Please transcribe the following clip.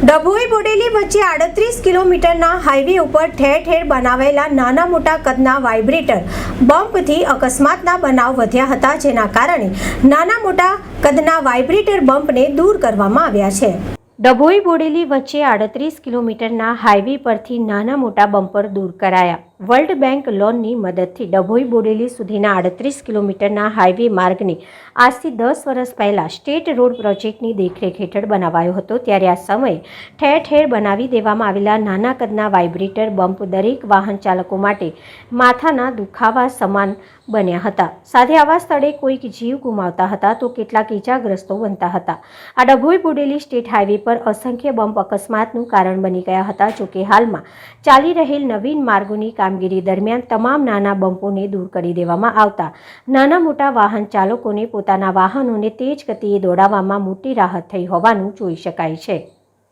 ડભોઈ બોડેલી વચ્ચે આડત્રીસ કિલોમીટરના હાઈવે ઉપર ઠેર ઠેર બનાવેલા નાના મોટા કદના વાઇબ્રેટર બમ્પથી અકસ્માતના બનાવ વધ્યા હતા, જેના કારણે નાના મોટા કદના વાઇબ્રેટર બમ્પને દૂર કરવામાં આવ્યા છે. ડભોઈ બોડેલી વચ્ચે આડત્રીસ કિલોમીટરના હાઈવે પરથી નાના મોટા બમ્પર દૂર કરાયા. વર્લ્ડ બેંક લોનની મદદથી ડભોઈ બોડેલી સુધીના આડત્રીસ કિલોમીટરના હાઈવે માર્ગને આજથી દસ વર્ષ પહેલાં સ્ટેટ રોડ પ્રોજેક્ટની દેખરેખ હેઠળ બનાવાયો હતો. ત્યારે આ સમયે ઠેર ઠેર બનાવી દેવામાં આવેલા નાના કદના વાઇબ્રેટર, બમ્પ દરેક વાહન ચાલકો માટે માથાના દુખાવા સમાન બન્યા હતા. સાથે આવા સ્થળે કોઈક જીવ ગુમાવતા હતા તો કેટલાક ઈજાગ્રસ્તો બનતા હતા. આ ડભોઈ બોડેલી સ્ટેટ હાઈવે પર અસંખ્ય બમ્પ અકસ્માતનું કારણ બની ગયા હતા. જોકે હાલમાં ચાલી રહેલ નવીન માર્ગોની કામગીરી દરમિયાન તમામ નાના બમ્પોને દૂર કરી દેવામાં આવતા. નાના મોટા વાહન ચાલકોને પોતાના વાહનોને તેજ ગતિએ દોડાવવામાં મોટી રાહત થઈ હોવાનું જોઈ શકાય છે.